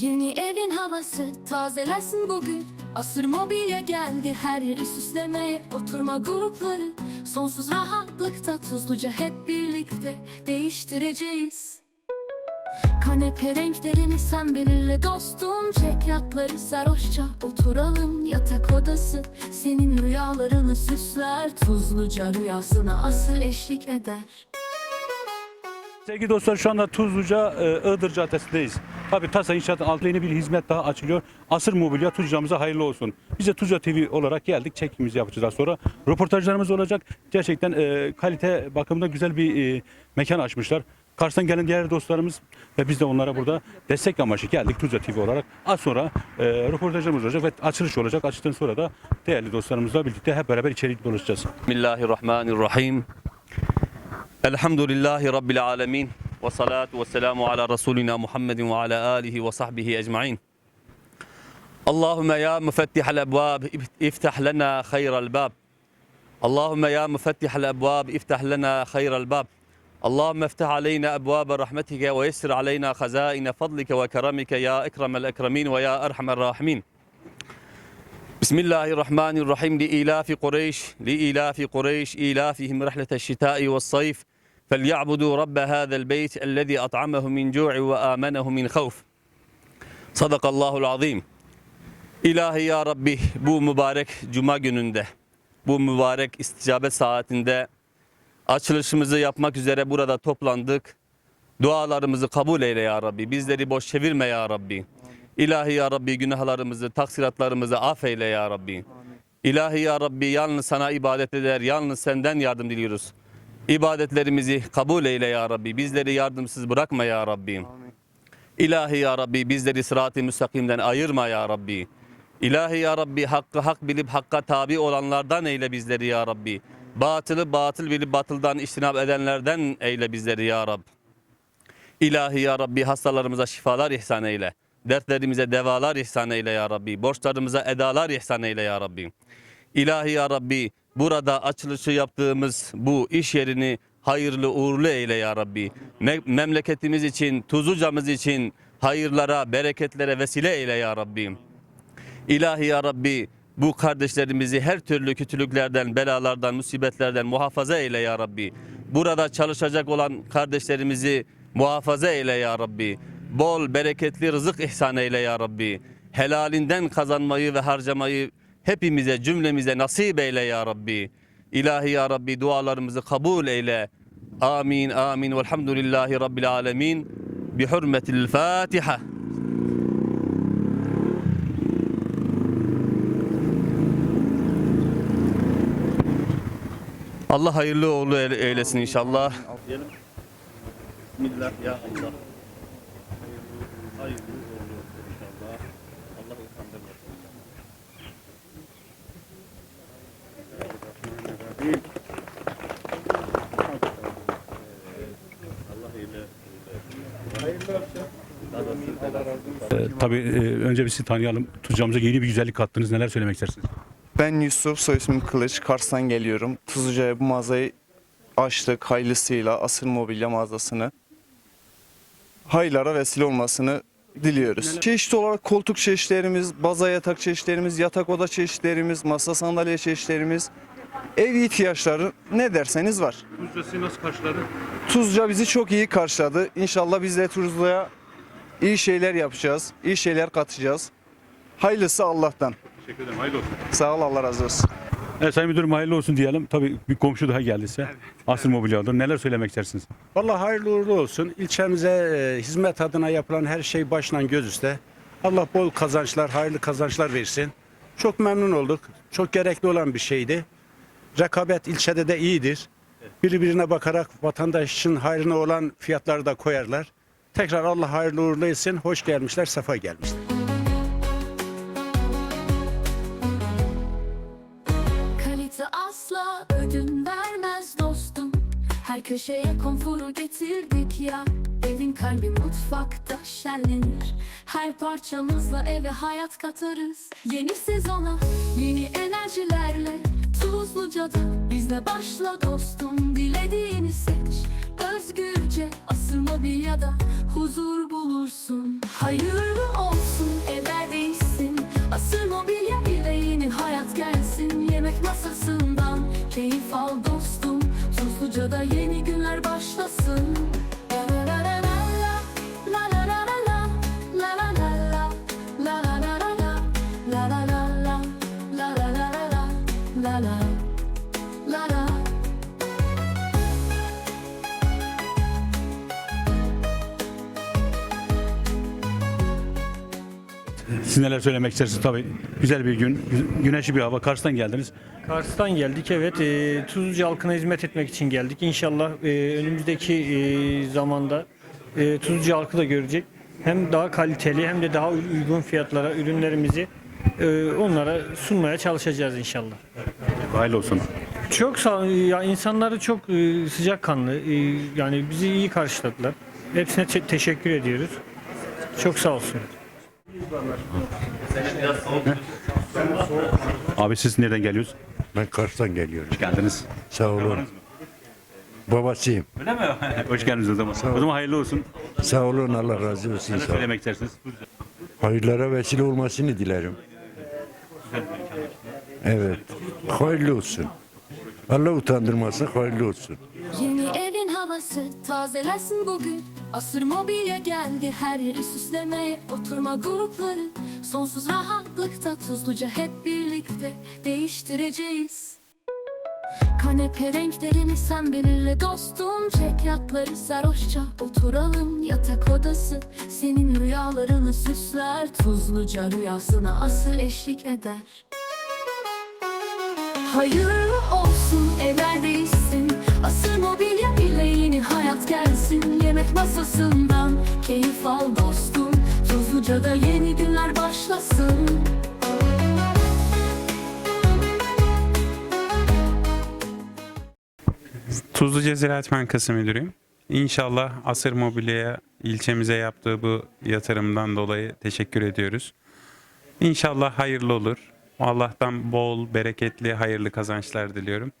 Yeni evin havası tazelensin bugün. Asır mobilya geldi her yeri süslemeye Oturma grupları. Sonsuz rahatlıkta Tuzluca hep birlikte değiştireceğiz. Kanepe renklerini sen belirle dostum. Çek yatları sarhoşça oturalım Yatak odası. Senin rüyalarını süsler Tuzluca rüyasına asır eşlik eder. Sevgili dostlar şu anda Tuzluca e, Iğdır Caddesi'ndeyiz. Tabii TASA İnşaat'ın altı yeni bir hizmet daha açılıyor. Asır Mobilya Tuzluca'mıza hayırlı olsun. Biz de Tuzla TV olarak geldik. Çekimimizi yapacağız daha sonra. Röportajlarımız olacak. Gerçekten e, kalite bakımında güzel bir e, mekan açmışlar. Karşıdan gelen diğer dostlarımız ve biz de onlara burada destek amaçlı geldik Tuzla TV olarak. Az sonra e, röportajlarımız olacak ve açılış olacak. Açtıktan sonra da değerli dostlarımızla birlikte hep beraber içeri dolaşacağız. Bismillahirrahmanirrahim. Elhamdülillahi Rabbil alemin. والصلاة والسلام على رسولنا محمد وعلى آله وصحبه أجمعين. اللهم يا مفتح الأبواب افتح لنا خير الباب. اللهم يا مفتح الأبواب افتح لنا خير الباب. اللهم افتح علينا أبواب رحمتك ويسر علينا خزائن فضلك وكرمك يا أكرم الأكرمين ويا أرحم الراحمين. بسم الله الرحمن الرحيم. لإيلاف قريش لإيلاف قريش إيلافهم رحلة الشتاء والصيف. فليعبدوا رب هذا البيت الذي أطعمهم من جوع وآمنهم من خوف صدق الله العظيم İlahi ya Rabbi bu mübarek cuma gününde, bu mübarek isticabet saatinde açılışımızı yapmak üzere burada toplandık. Dualarımızı kabul eyle ya Rabbi. Bizleri boş çevirme ya Rabbi. İlahi ya Rabbi günahlarımızı, taksiratlarımızı affeyle ya Rabbi. İlahi ya Rabbi yalnız sana ibadet eder, yalnız senden yardım diliyoruz. İbadetlerimizi kabul eyle ya Rabbi. Bizleri yardımsız bırakma ya Rabbi. İlahi ya Rabbi bizleri sırat-ı müstakimden ayırma ya Rabbi. İlahi ya Rabbi hakkı hak bilip hakka tabi olanlardan eyle bizleri ya Rabbi. Batılı batıl bilip batıldan iştinab edenlerden eyle bizleri ya Rabbi. İlahi ya Rabbi hastalarımıza şifalar ihsan eyle. Dertlerimize devalar ihsan eyle ya Rabbi. Borçlarımıza edalar ihsan eyle ya Rabbi. İlahi ya Rabbi burada açılışı yaptığımız bu iş yerini hayırlı uğurlu eyle ya Rabbi. Me- memleketimiz için, Tuzlucamız için hayırlara, bereketlere vesile eyle ya Rabbi. İlahi ya Rabbi bu kardeşlerimizi her türlü kötülüklerden, belalardan, musibetlerden muhafaza eyle ya Rabbi. Burada çalışacak olan kardeşlerimizi muhafaza eyle ya Rabbi. Bol, bereketli rızık ihsan eyle ya Rabbi. Helalinden kazanmayı ve harcamayı hepimize, cümlemize nasip eyle ya Rabbi. İlahi ya Rabbi dualarımızı kabul eyle. Amin, amin. Velhamdülillahi Rabbil alemin. Bi hürmetil Fatiha. Allah hayırlı eyle- eylesin inşallah. Bismillah ya Allah. Hayırlı uğurlu olsun inşallah. Allah utandırmasın. Allah hayırlı E, tabii e, önce bir sizi tanıyalım. Tuzluca'mıza yeni bir güzellik kattınız. Neler söylemek istersiniz? Ben Yusuf, soy ismim Kılıç. Kars'tan geliyorum. Tuzluca'ya bu mağazayı açtık hayırlısıyla Asır Mobilya mağazasını. Hayırlara vesile olmasını diliyoruz. Çeşit olarak koltuk çeşitlerimiz, baza yatak çeşitlerimiz, yatak oda çeşitlerimiz, masa sandalye çeşitlerimiz, ev ihtiyaçları ne derseniz var. Tuzluca nasıl karşıladı? Tuzca bizi çok iyi karşıladı. İnşallah biz de Tuzla'ya iyi şeyler yapacağız, iyi şeyler katacağız. Hayırlısı Allah'tan. Teşekkür ederim. Hayırlı olsun. Sağ ol Allah razı olsun. Evet Sayın Müdürüm hayırlı olsun diyelim. Tabii bir komşu daha geldi size. Asır Mobilya'dır. Neler söylemek istersiniz? Vallahi hayırlı uğurlu olsun. İlçemize e, hizmet adına yapılan her şey baştan göz üstte. Allah bol kazançlar, hayırlı kazançlar versin. Çok memnun olduk. Çok gerekli olan bir şeydi. Rekabet ilçede de iyidir. Birbirine bakarak vatandaş için hayrına olan fiyatları da koyarlar. Tekrar Allah hayırlı uğurlu etsin. Hoş gelmişler, sefa gelmişler. Kalite asla ödün vermez dostum Her köşeye konforu getirdik ya Evin kalbi mutfakta şenlenir Her parçamızla eve hayat katarız Yeni sezona yeni enerjilerle Tuzluca'da bizle başla dostum. Dilediğini seç Özgürce asır mobilyada huzur bulursun. Hayırlı olsun evler değişsin Asır mobilya ile yeni hayat gelsin. Yemek masasından keyif al dostum. Tuzluca'da yeni günler başlasın Siz neler söylemek istersiniz? Tabii güzel bir gün, gü- güneşli bir hava. Kars'tan geldiniz. Kars'tan geldik evet. E, Tuzluca halkına hizmet etmek için geldik. İnşallah e, önümüzdeki e, zamanda e, Tuzluca halkı da görecek. Hem daha kaliteli hem de daha uygun fiyatlara ürünlerimizi e, onlara sunmaya çalışacağız inşallah. Hayırlı olsun. Çok sağ ya insanları çok e, sıcakkanlı e, yani bizi iyi karşıladılar. Hepsine te- teşekkür ediyoruz. Çok sağ olsun. Abi siz nereden geliyorsunuz? Ben Kars'tan geliyorum. Hoş geldiniz. Sağ olun. Babasıyım. Öyle mi? Hoş geldiniz o zaman. O zaman hayırlı olsun. Sağ olun Allah razı olsun. Ne Sağ olun. söylemek istersiniz? Hayırlara vesile olmasını dilerim. Evet. Hayırlı olsun. Allah utandırmasın hayırlı olsun. Yeni evin havası tazelesin bugün Asır mobilya geldi her yeri süslemeye. Oturma grupları sonsuz rahatlıkta Tuzluca hep birlikte değiştireceğiz. Kanepe renklerini sen belirle dostum. Çek yatları sarhoşça oturalım Yatak odası. Senin rüyalarını süsler Tuzluca rüyasına asır eşlik eder. Hayırlı olsun evler Yemek masasından keyif al dostum Tuzluca'da yeni günler başlasın Tuzluca Ziraat Bankası Müdürüyüm. İnşallah Asır Mobilya'ya ilçemize yaptığı bu yatırımdan dolayı teşekkür ediyoruz. İnşallah hayırlı olur. Allah'tan bol, bereketli, hayırlı kazançlar diliyorum.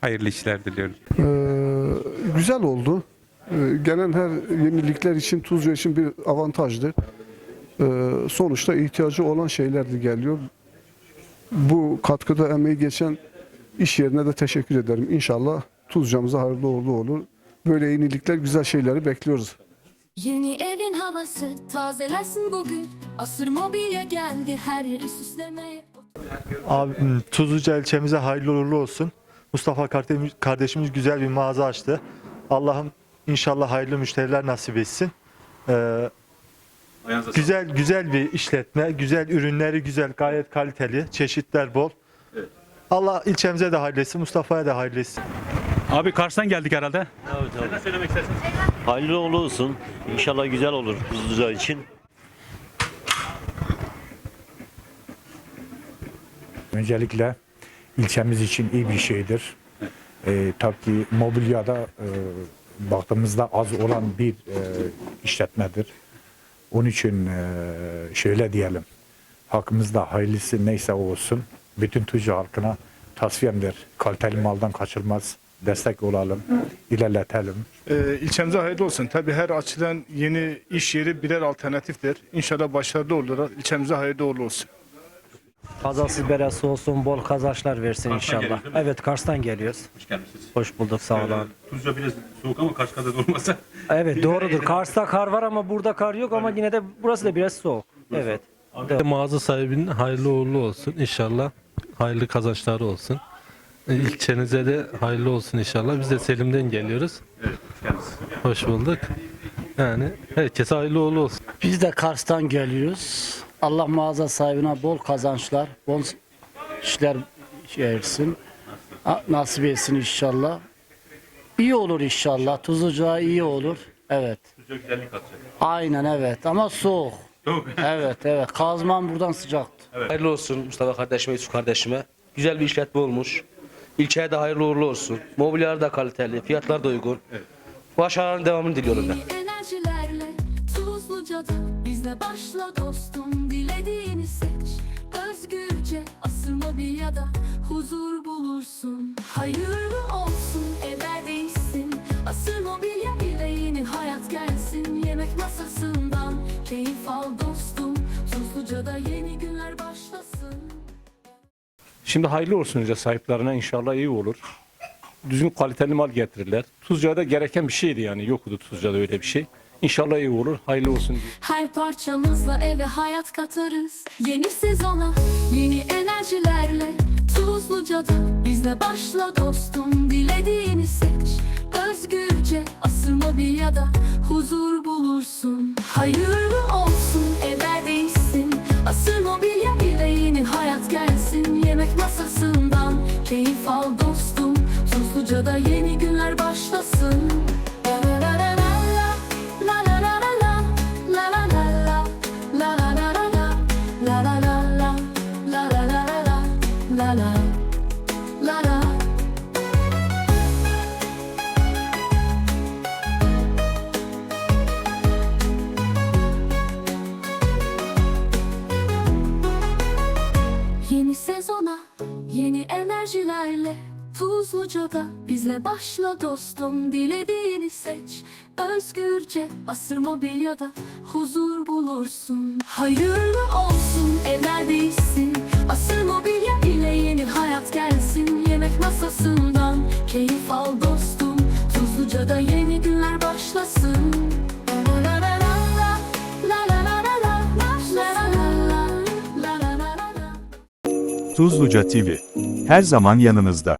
Hayırlı işler diliyorum. Ee, güzel oldu. Ee, gelen her yenilikler için Tuzca için bir avantajdır. Ee, sonuçta ihtiyacı olan şeyler de geliyor. Bu katkıda emeği geçen iş yerine de teşekkür ederim. İnşallah Tuzca'mıza hayırlı uğurlu olur. Böyle yenilikler, güzel şeyleri bekliyoruz. Yeni evin havası tazelesin bugün Asır mobilya geldi her yeri süslemeye Abi m, Tuzluca ilçemize hayırlı uğurlu olsun. Mustafa kardeşimiz güzel bir mağaza açtı. Allah'ım inşallah hayırlı müşteriler nasip etsin. Ee, güzel güzel bir işletme, güzel ürünleri güzel, gayet kaliteli, çeşitler bol. Allah ilçemize de hayırlı etsin, Mustafa'ya da hayırlı etsin. Abi Kars'tan geldik herhalde. Evet abi. Ne söylemek istersiniz? Hayırlı uğurlu olsun. İnşallah güzel olur Tuzluca için. Öncelikle ilçemiz için iyi bir şeydir. Ee, tabii ki mobilyada e, baktığımızda az olan bir e, işletmedir. Onun için e, şöyle diyelim, hakkımızda hayırlısı neyse o olsun. Bütün tüccar halkına tasfiyemdir. Kaliteli maldan kaçılmaz. Destek olalım, ilerletelim. Ee, ilçemize hayırlı olsun. Tabii her açıdan yeni iş yeri birer alternatiftir. İnşallah başarılı olurlar. İlçemize hayırlı uğurlu olsun. Kazasız belası olsun, bol kazançlar versin inşallah. Evet Kars'tan geliyoruz. Hoş geldiniz. Hoş bulduk sağ olun. Tuzca biraz soğuk ama Kars kadar olmasa. Evet doğrudur. Kars'ta kar var ama burada kar yok ama yine de burası da biraz soğuk. Evet. Mağaza sahibinin hayırlı uğurlu olsun inşallah. Hayırlı kazançları olsun. İlçenize de hayırlı olsun inşallah. Biz de Selim'den geliyoruz. Evet, hoş geldiniz. Hoş bulduk. Yani herkese hayırlı uğurlu olsun. Biz de Kars'tan geliyoruz. Allah mağaza sahibine bol kazançlar, bol işler versin. Nasip etsin inşallah. İyi olur inşallah. Tuzluca iyi olur. Evet. Tuzca güzellik katacak. Aynen evet ama soğuk. Soğuk. Evet evet. Kazman buradan sıcaktı. Hayırlı olsun Mustafa kardeşime, Yusuf kardeşime. Güzel bir işletme olmuş. İlçeye de hayırlı uğurlu olsun. Mobilyalar da kaliteli, fiyatlar da uygun. Başarıların devamını diliyorum ben. Bizle başla dostum Dilediğini seç Özgürce asır mobilyada huzur bulursun Hayırlı olsun değişsin Asır mobilya ile yeni hayat gelsin Yemek masasından keyif al dostum Tuzluca'da yeni günler başlasın Şimdi hayırlı olsun önce sahiplerine inşallah iyi olur. Düzgün kaliteli mal getirirler. Tuzca'da gereken bir şeydi yani yoktu Tuzca'da öyle bir şey. İnşallah iyi olur. Hayırlı olsun diye. Her parçamızla eve hayat katarız Yeni sezona yeni enerjilerle Tuzluca'da bizle başla dostum Dilediğini seç Özgürce asır mobilyada huzur bulursun Hayırlı olsun evler değişsin Asır mobilya ile yeni hayat gelsin Yemek masasından keyif al Tuzluca'da bizle başla dostum Dilediğini seç özgürce Asır mobilyada huzur bulursun Hayırlı olsun evler değişsin Asır mobilya ile yeni hayat gelsin Yemek masasından keyif al dostum Tuzluca'da yeni günler başlasın La la la la la, la la la la la, la la la la, la la la la la. Tuzluca TV. Her zaman yanınızda.